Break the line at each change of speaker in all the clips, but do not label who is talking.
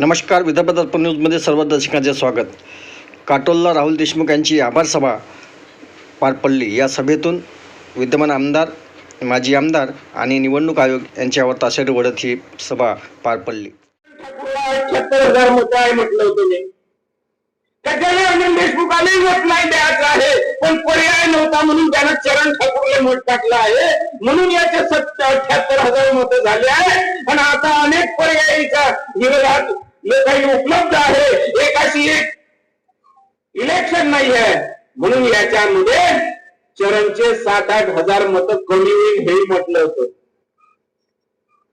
नमस्कार विदर्भ दर्पण न्यूजमध्ये सर्व दर्शकांचे स्वागत. काटोलला राहुल देशमुख यांची आभार सभा पार पडली. या सभेतून विद्यमान आमदार माजी आमदार आणि निवडणूक आयोग यांच्यावर ताशेर ओढत ही सभा पार पडली
अठ्याहत्तर हजार मतं आहे म्हटलं होतं मी त्याच्याने अनिल देशमुखाने नाही द्यायचं आहे. पण पर्याय नव्हता म्हणून त्यानं चरण ठाकूरले मत टाकलं आहे. म्हणून याचे सत्तर अठ्याहत्तर हजार मतं झाले आहे आणि आता अनेक पर्यायीच्या विरोधात लोकांनी उपलब्ध आहे. एकाशी एक इलेक्शन नाही आहे म्हणून याच्यामध्ये चरणचे सात आठ हजार मतं कमी होईल हे म्हटलं होतं.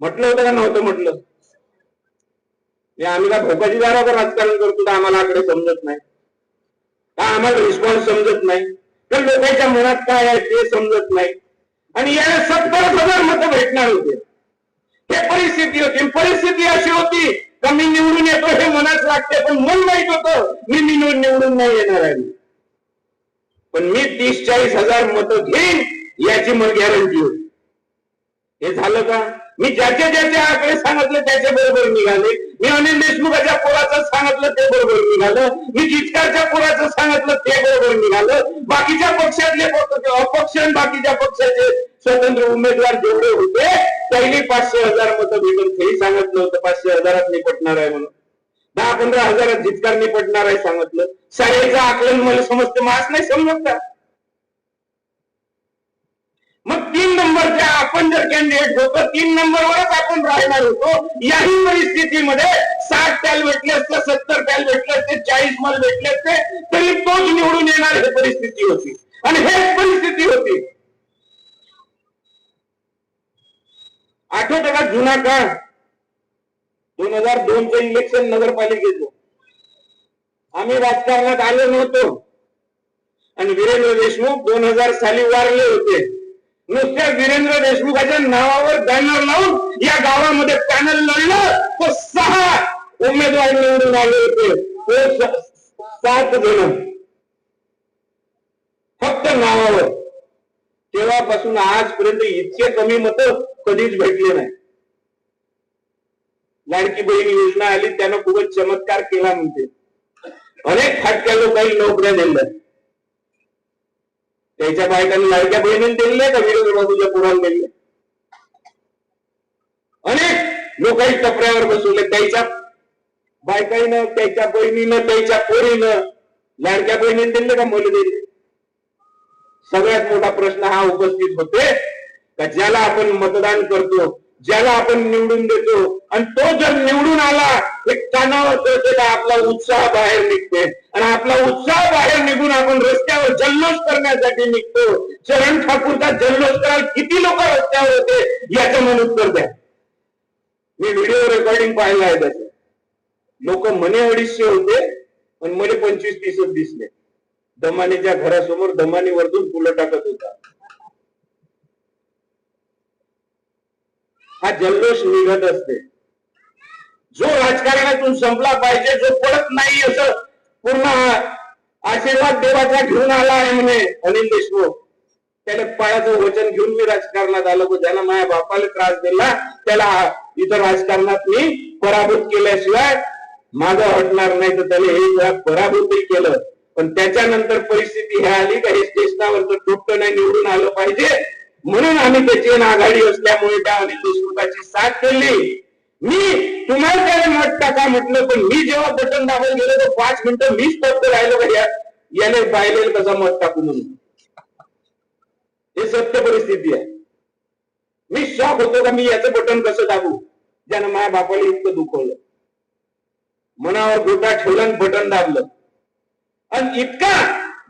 म्हटलं होतं का नव्हतं म्हटलं? आम्ही का भोपाची दारावर राजकारण करतो तर आम्हाला आकडे समजत नाही. का आम्हाला रिस्पॉन्स समजत नाही? तर लोकांच्या मनात काय आहे ते समजत नाही? आणि याला सत्तर हजार मतं भेटणार होते. हे परिस्थिती होती. परिस्थिती अशी होती का मी निवडून येतो हे मनात लागते पण मन माहीत होतं मी निवडून निवडून नाही येणार आहे. पण मी तीस चाळीस हजार मतं घेईन याची मला गॅरंटी होती. हे झालं का? मी ज्याचे ज्याचे आकडे सांगितले त्याच्या बरोबर निघाले. मी अनिल देशमुखाच्या पुराचं सांगितलं ते बरोबर निघालं. मी जिचकारच्या पुराचं सांगितलं ते बरोबर निघालं. बाकीच्या पक्षातले अपक्ष आणि बाकीच्या पक्षाचे स्वतंत्र उमेदवार जेवढे होते त्यांनी पाचशे हजार मतं भेटून तेही सांगितलं होतं. पाचशे हजारात निपटणार आहे म्हणून. दहा पंधरा हजारात जिचकार निपटणार आहे सांगितलं. शाळेचं आकलन मला समजतं मास नाही समजत का? मग तीन नंबरच्या आपण जर कॅन्डिडेट होतो तीन नंबरवरच आपण राहणार होतो. याही परिस्थितीमध्ये साठ पॅल भेटले असते सत्तर पॅल भेटले असते चाळीस मल भेटले असते तरी तोच निवडून येणार ही परिस्थिती होती. आणि हेच परिस्थिती होती. आठवत का जुना काळ? दोन हजार दोनचं इलेक्शन नगरपालिकेचं. आम्ही राजकारणात आलो नव्हतो. आणि वीरेंद्र देशमुख दोन हजार साली वारले होते. नुसत्या वीरेंद्र देशमुखाच्या नावावर बॅनर लावून या गावामध्ये पॅनल लढलं. तो सहा उमेदवार निवडून आले होते. तो सात जण. फक्त नावावर. तेव्हापासून आजपर्यंत इतके कमी मत कधीच भेटले नाही. लाडकी बहीण योजना आली त्यानं खूपच चमत्कार केला म्हणते. अनेक फाटक्या लोकांनी नोकऱ्या दिल्या. त्याच्या बायकांनी लाडक्या बहिणीने दिले का? विरोधी बाजूच्या पुराला दिले अनेक लोकही टपऱ्यावर बसवले. त्याच्या बायकाईनं त्याच्या बहिणीनं त्याच्या पोरीनं लाडक्या बहिणीने दिले का? मुलं दिले सगळ्यात मोठा प्रश्न हा उपस्थित होते का ज्याला आपण मतदान करतो ज्याला आपण निवडून देतो आणि तो जर निवडून आला एक कानावर कळते का आपला उत्साह बाहेर निघते. आणि आपला उत्साह बाहेर निघून आपण रस्त्यावर जल्लोष करण्यासाठी निघतो. शरण ठाकूरचा जल्लोष करायला किती लोक रस्त्यावर होते याचं मन उत्तर द्या. मी व्हिडिओ रेकॉर्डिंग पाहिला आहे त्याचं. लोक मने अडीचशे होते पण मला पंचवीस तीसच दिसले. दमानीच्या घरासमोर दमानी वरतून फुलं टाकत होता. हा जल्लोष निघत असते. जो राजकारणातून संपला पाहिजे जो पडत नाही असं पूर्ण आशीर्वाद देवाचा घेऊन आला आहे म्हणे अनिल देशमुख. त्याने पायाचं वचन घेऊन मी राजकारणात आलो तो ज्यानं माझ्या बापाला त्रास दिला त्याला इथं राजकारणात मी पराभूत केल्याशिवाय माझं हटणार नाही. तर त्याने हे पराभूतही केलं. पण त्याच्यानंतर परिस्थिती ह्या आली का हे स्टेशनावरचं टोपट नाही निवडून आलं पाहिजे. म्हणून आम्ही त्याची आघाडी असल्यामुळे त्या अनिल देशमुखाची साथ केली. मी तुम्हाला त्याने मत टाका म्हटलं पण मी जेव्हा बटन दाबून गेलो तर पाच मिनिटं मीच फक्त राहिलो का याने पाहिले कसं मत टाकू म्हणून. हे सत्य परिस्थिती आहे. मी शॉक होतो का मी याचं बटन कसं दाबू? ज्यानं माझ्या बापाला इतकं दुखवलं. मनावर गोटा ठेवलं आणि बटन दाबलं. आणि इतका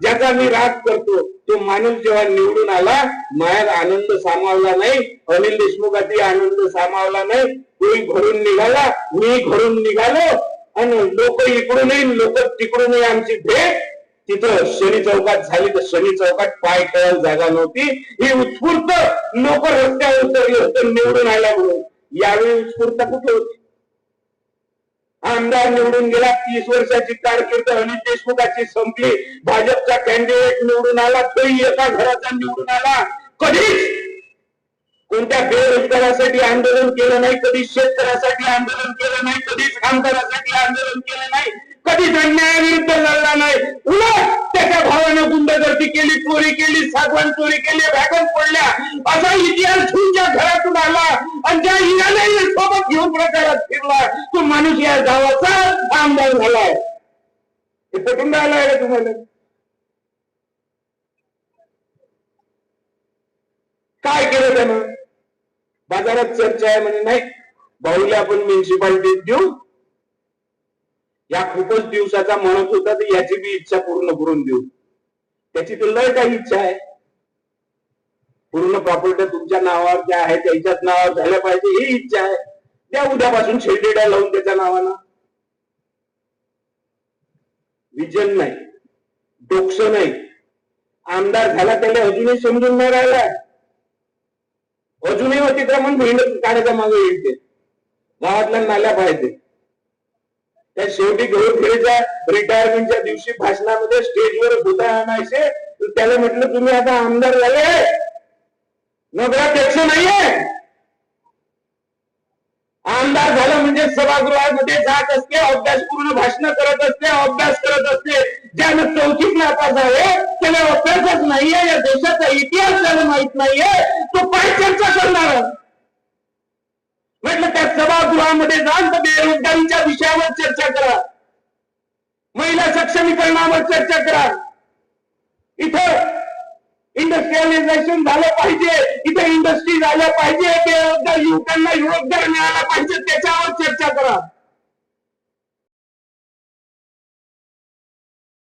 ज्याचा मी राग करतो तो माणूस जेव्हा निवडून आला मायात आनंद सामावला नाही अनिल देशमुखातही आनंद सामावला नाही तोही घरून निघाला मी घरून निघालो आणि लोक इकडूनही लोक तिकडूनही आमची भेट. तिथं शनी चौकात झाली तर शनी चौकात पाय ठेवायला जागा नव्हती. ही उत्स्फूर्त लोक रस्त्यावर उतरले होते निवडून आल्या म्हणून. यावेळी उत्स्फूर्त कुठे होती? आमदार निवडून गेला तीस वर्षाची कारकीर्द अनिल देशमुखाची संपली. भाजपचा कॅन्डिडेट निवडून आला तोही एका घराचा निवडून आला. कधीच बेरोजगारासाठी आंदोलन केलं नाही कधी शेतकऱ्यासाठी आंदोलन केलं नाही कधीच आमदारासाठी आंदोलन केलं नाही कधीच अन्यायाविरुद्ध लढला नाही. उलट त्याच्या भावानं गुंडगर्दी केली चोरी केली सागवान चोरी केली वॅगन फोडल्या. असा इतिहास तुमच्या घरातून आला आणि ज्या इराने सोबत घेऊन प्रचारात फिरला. तो माणूस या गावाचा आमदार झालाय. हे पटून राहिलाय का तुम्हाला? काय केलं त्यानं? बाजारात चर्चा आहे म्हणे नाही बाहुले आपण म्युन्सिपाल्टीत देऊ. या खूपच दिवसाचा म्हणत होता तर याची बी इच्छा पूर्ण करून देऊ. त्याची तर लय काही इच्छा आहे. पूर्ण प्रॉपर्टी तुमच्या नावावर ज्या आहे त्याच्याच नावावर झाल्या पाहिजे ही इच्छा आहे. त्या उद्यापासून शेडेड्या लावून त्याच्या नावानं. विजन नाही. डोकस नाही. आमदार झाला त्याला अजूनही समजून नाही राहिला. हो, अजूनही अतिक्रमण मेहनत काढायच्या मागे येईल ते. गावातल्या नाल्या पाहिजे त्या शेवटी गौरखेडीच्या रिटायरमेंटच्या दिवशी भाषणामध्ये स्टेजवर भूता आणायचे. त्याला म्हटलं तुम्ही आता आमदार झाले नगराध्यक्ष नाहीये. आमदार झालं म्हणजे सभागृहामध्ये जात असते अभ्यासपूर्ण भाषण करत असते अभ्यास करत असते. ज्यानं चौथीत नापास आहे त्याला अभ्यासच नाहीये या देशाचा इतिहास त्याला माहीत नाहीये. तो पाय चर्चा करणार. म्हटलं त्या सभागृहामध्ये जाऊन तर बेरोजगारीच्या विषयावर चर्चा करा. महिला सक्षमीकरणावर चर्चा करा. इथं इंडस्ट्रियलायझेशन झालं पाहिजे. इथे इंडस्ट्री झाल्या पाहिजे. बेरोजगार युवकांना रोजगार मिळाला पाहिजे त्याच्यावर चर्चा करा.